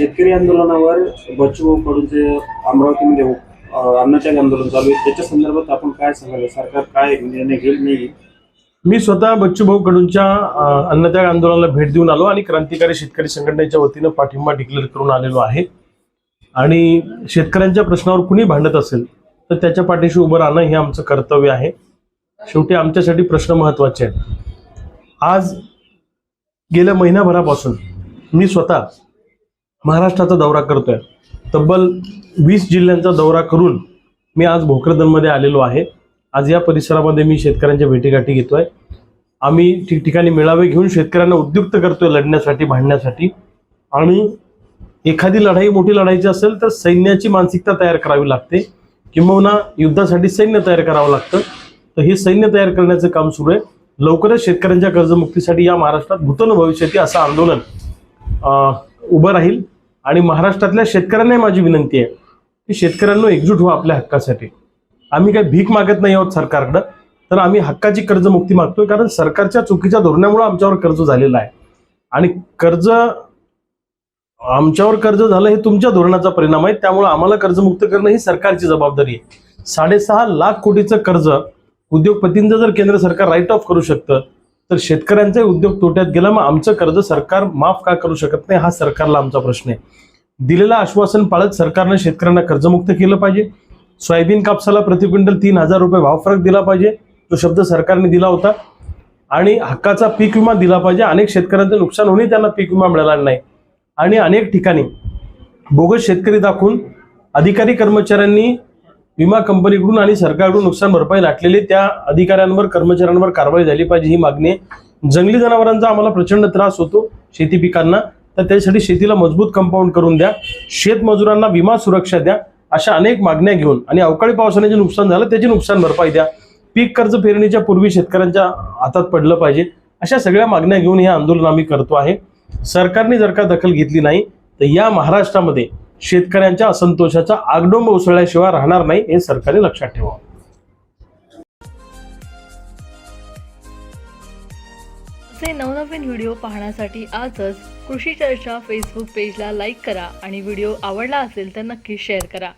शेतकरी आंदोलनावर बच्चू कडूनचे अमरावतीमध्ये अन्नत्याग आंदोलन चालू आहे. त्याच्या संदर्भात आपण काय सांगाल? सरकार काय निर्णय घेईल नाही मी स्वतः बच्चूभाऊ कडूंच्या अन्नत्याग आंदोलनाला भेट देऊन आलो आणि क्रांतिकारी शेतकरी संघटनेच्या वतीनं पाठिंबा डिक्लेअर करून आलेलो आहे. आणि शेतकऱ्यांच्या प्रश्नावर कुणी भांडत असेल तर त्याच्या पाठीशी उभं राहणं हे आमचं कर्तव्य आहे. शेवटी आमच्यासाठी प्रश्न महत्त्वाचे आहेत. आज गेल्या महिन्याभरापासून मी स्वतः महाराष्ट्राचा दौरा करतोय. तब्बल वीस जिल्ह्यांचा दौरा करून मी आज भोकरदनमध्ये आलेलो आहे. आज या परिसरामध्ये मी शेतकऱ्यांच्या भेटीगाठी घेतोय. आम्ही ठिकठिकाणी मेळावे घेऊन शेतकऱ्यांना उद्युक्त करतोय लढण्यासाठी भांडण्यासाठी. आणि एखादी लढाई मोठी लढायची असेल तर सैन्याची मानसिकता तयार करावी लागते. किंबहुना युद्धासाठी सैन्य तयार करावं लागतं. तर हे सैन्य तयार करण्याचं काम सुरू आहे. लवकरच शेतकऱ्यांच्या कर्जमुक्तीसाठी या महाराष्ट्रात भूतन भविष्याती असं आंदोलन उभं राहील आणि महाराष्ट्रातल्या शेतकऱ्यांनाही माझी विनंती आहे की शेतकऱ्यांना एकजूट व्हा आपल्या हक्कासाठी. आम्ही काही भीक मागत नाही आहोत सरकारकडं तर आम्ही हक्काची कर्जमुक्ती मागतोय कारण सरकारच्या चुकीच्या धोरणामुळे आमच्यावर कर्ज झालेलं आहे. आणि कर्ज आमच्यावर कर्ज झालं हे तुमच्या धोरणाचा परिणाम आहे त्यामुळे आम्हाला कर्जमुक्त करणं ही सरकारची जबाबदारी आहे. साडेसहा लाख कोटीचं कर्ज उद्योगपतींचं जर केंद्र सरकार राईट ऑफ करू शकतं तर शेतकऱ्यांचा उद्योग तोट्यात गेला. मग आमचं कर्ज सरकार माफ का करू शकत नाही? हा सरकारला आमचा प्रश्न आहे. दिलेलं आश्वासन पाळत सरकारनं शेतकऱ्यांना कर्जमुक्त केलं पाहिजे. सोयाबीन कापसाला प्रति क्विंटल तीन हजार रुपये भाव फरक दिला पाहिजे. तो शब्द सरकारने दिला होता. आणि हक्काचा पीक विमा दिला पाहिजे. अनेक शेतकऱ्यांचं नुकसान होऊनही त्यांना पीक विमा मिळाला नाही. आणि अनेक ठिकाणी बोगस शेतकरी दाखवून अधिकारी कर्मचाऱ्यांनी विमा कंपनीकडून आणि सरकारकडून नुकसान भरपाई लाटलेली त्या अधिकाऱ्यांवर कर्मचाऱ्यांवर कारवाई झाली पाहिजे ही मागणी जंगली जनावरांचा आम्हाला प्रचंड त्रास होतो शेती पिकांना. तर त्यासाठी शेतीला मजबूत कंपाऊंड करून द्या. शेतमजुरांना विमा सुरक्षा द्या. अशा अनेक मागण्या घेऊन आणि अवकाळी पावसाने जे नुकसान झालं त्याची नुकसान भरपाई द्या. पीक कर्ज पेरणीच्या पूर्वी शेतकऱ्यांच्या हातात पडलं पाहिजे. अशा सगळ्या मागण्या घेऊन हे आंदोलन आम्ही करतो आहे. सरकारने जर का दखल घेतली नाही तर या महाराष्ट्रामध्ये शेतकऱ्यांच्या असंतोषाचा आगडोंब उसळल्याशिवाय राहणार नाही हे सरकारने लक्षात ठेवावं. असे नवनवीन व्हिडिओ पाहण्यासाठी आजच कृषी चर्चा फेसबुक पेजला लाईक करा आणि व्हिडिओ आवडला असेल तर नक्की शेअर करा.